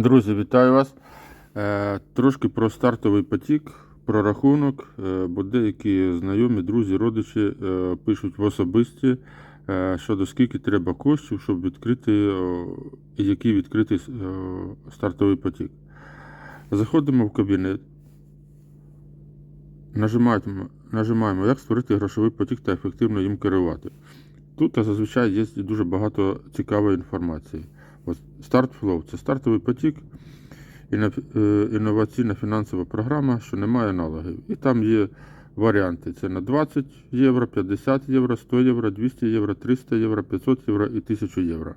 Друзі, вітаю вас. Е, Трошки про стартовий потік, про рахунок, е, бо деякі знайомі, друзі, родичі е, пишуть в особисті щодо скільки треба коштів, щоб відкрити, який відкрити е, стартовий потік. Заходимо в кабінет, нажимаємо, нажимаємо, як створити грошовий потік та ефективно їм керувати. Тут зазвичай є дуже багато цікавої інформації. От StartFlow це стартовий потік, е, інноваційна фінансова програма, що не має аналогів. І там є варіанти: це на 20 євро, 50 євро, 100 євро, 200 євро, 300 євро, 500 євро і 1000 євро.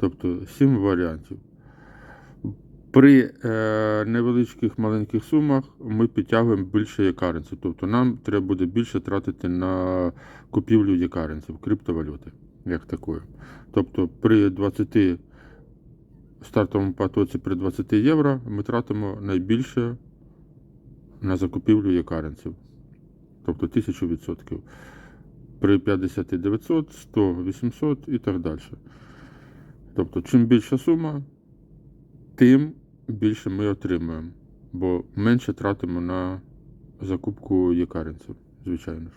Тобто 7 варіантів. При е, невеличких маленьких сумах ми підтягуємо більше якаренців. Тобто нам треба буде більше тратити на купівлю якаренців, криптовалюти, як такої. Тобто при 20 стартовому потоці при 20 євро ми тратимо найбільше на закупівлю якаренців. Тобто 1000%. При 50 900, 100, 800 і так далі. Тобто, чим більша сума, тим більше ми отримуємо, бо менше тратимо на закупку якаренців, звичайно ж.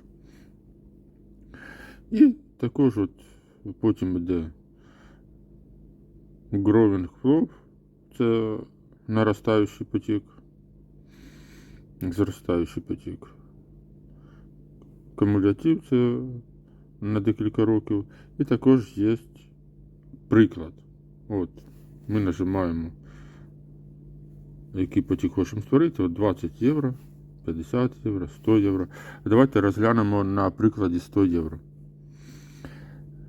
І також от потім йде Growing Flow, це наростаючий потік, зростаючий потік. Кумулятив це на декілька років. І також є приклад. От, ми нажимаємо, який потік хочемо створити. От 20 євро, 50 євро, 100 євро. Давайте розглянемо на прикладі 100 євро.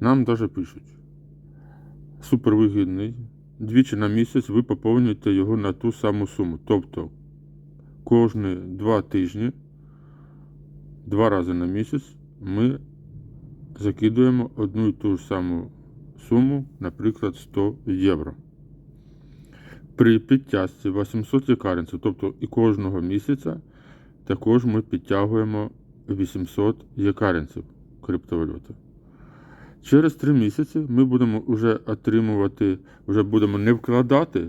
Нам навіть пишуть. Супервигідний. Двічі на місяць ви поповнюєте його на ту саму суму. Тобто кожні два тижні, два рази на місяць, ми закидуємо одну і ту ж саму суму, наприклад, 100 євро. При підтязці 800 якаренців, тобто і кожного місяця, також ми підтягуємо 800 якаренців криптовалюти. Через 3 місяці ми будемо вже отримувати, вже будемо не вкладати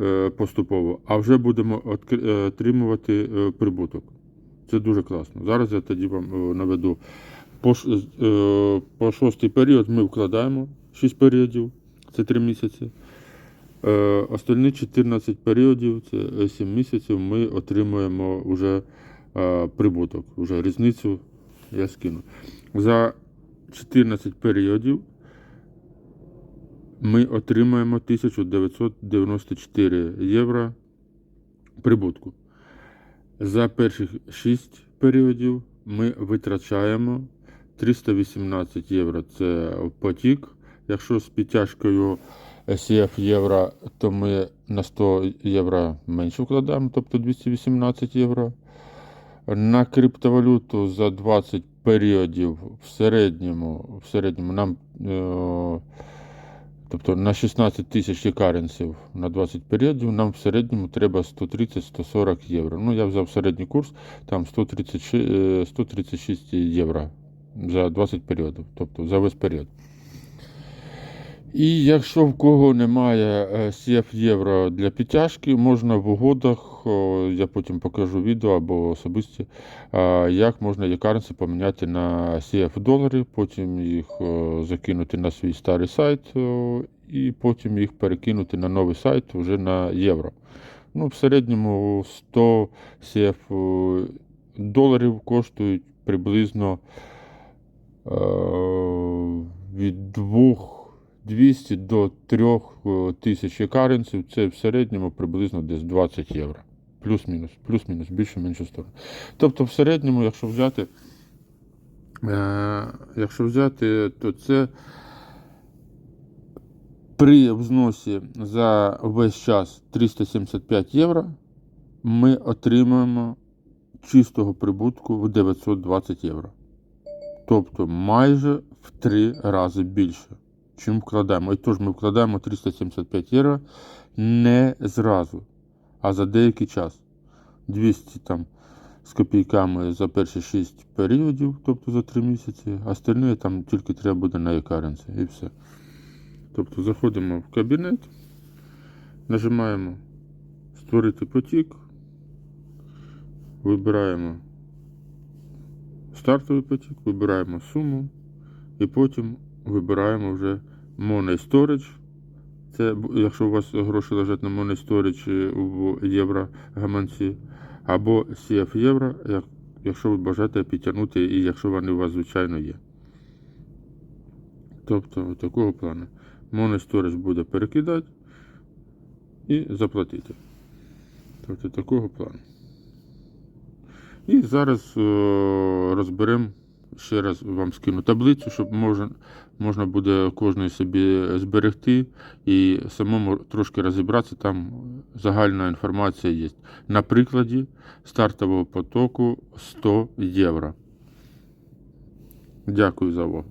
е, поступово, а вже будемо е, отримувати е, прибуток. Це дуже класно. Зараз я тоді вам наведу. По, шостий період ми вкладаємо 6 періодів, це 3 місяці. Остальні 14 періодів, це 7 місяців, ми отримуємо вже прибуток, вже різницю я скину. За 14 періодів ми отримаємо 1994 євро прибутку. За перших 6 періодів ми витрачаємо 318 євро. Це потік. Якщо з підтяжкою CF євро, то ми на 100 євро менше вкладаємо, тобто 218 євро. На криптовалюту за 20 періодів в середньому, в середньому нам, е, тобто на 16 тисяч якаренців на 20 періодів, нам в середньому треба 130-140 євро. Ну, я взяв середній курс, там 136, е, 136 євро за 20 періодів, тобто за весь період. І якщо в кого немає е, CF євро для підтяжки, можна в угодах, я потім покажу відео або особисті, як можна якаренці поміняти на CF долари, потім їх закинути на свій старий сайт і потім їх перекинути на новий сайт вже на євро. Ну, в середньому 100 CF доларів коштують приблизно е, від 2 200 до 3 тисяч якаренців, це в середньому приблизно десь 20 євро. Плюс-мінус, плюс-мінус, більше меншу сторону. Тобто, в середньому, якщо взяти, е, якщо взяти, то це при взносі за весь час 375 євро ми отримаємо чистого прибутку в 920 євро. Тобто майже в три рази більше чим вкладаємо. І тож ми вкладаємо 375 євро не зразу, а за деякий час. 200 там з копійками за перші 6 періодів, тобто за 3 місяці, а остальне там тільки треба буде на якаренці і все. Тобто заходимо в кабінет, Нажимаємо Створити потік. Вибираємо стартовий потік, вибираємо суму і потім вибираємо вже Money Storage. Це якщо у вас гроші лежать на Money Storage в євро гаманці, або CF євро, якщо ви бажаєте підтягнути і якщо вони у вас звичайно є. Тобто такого плану. Storage буде перекидати і заплатити. Тобто такого плану. І зараз розберемо, ще раз вам скину таблицю, щоб можна, можна буде кожної собі зберегти і самому трошки розібратися. Там загальна інформація є. На прикладі стартового потоку 100 євро. Дякую за увагу.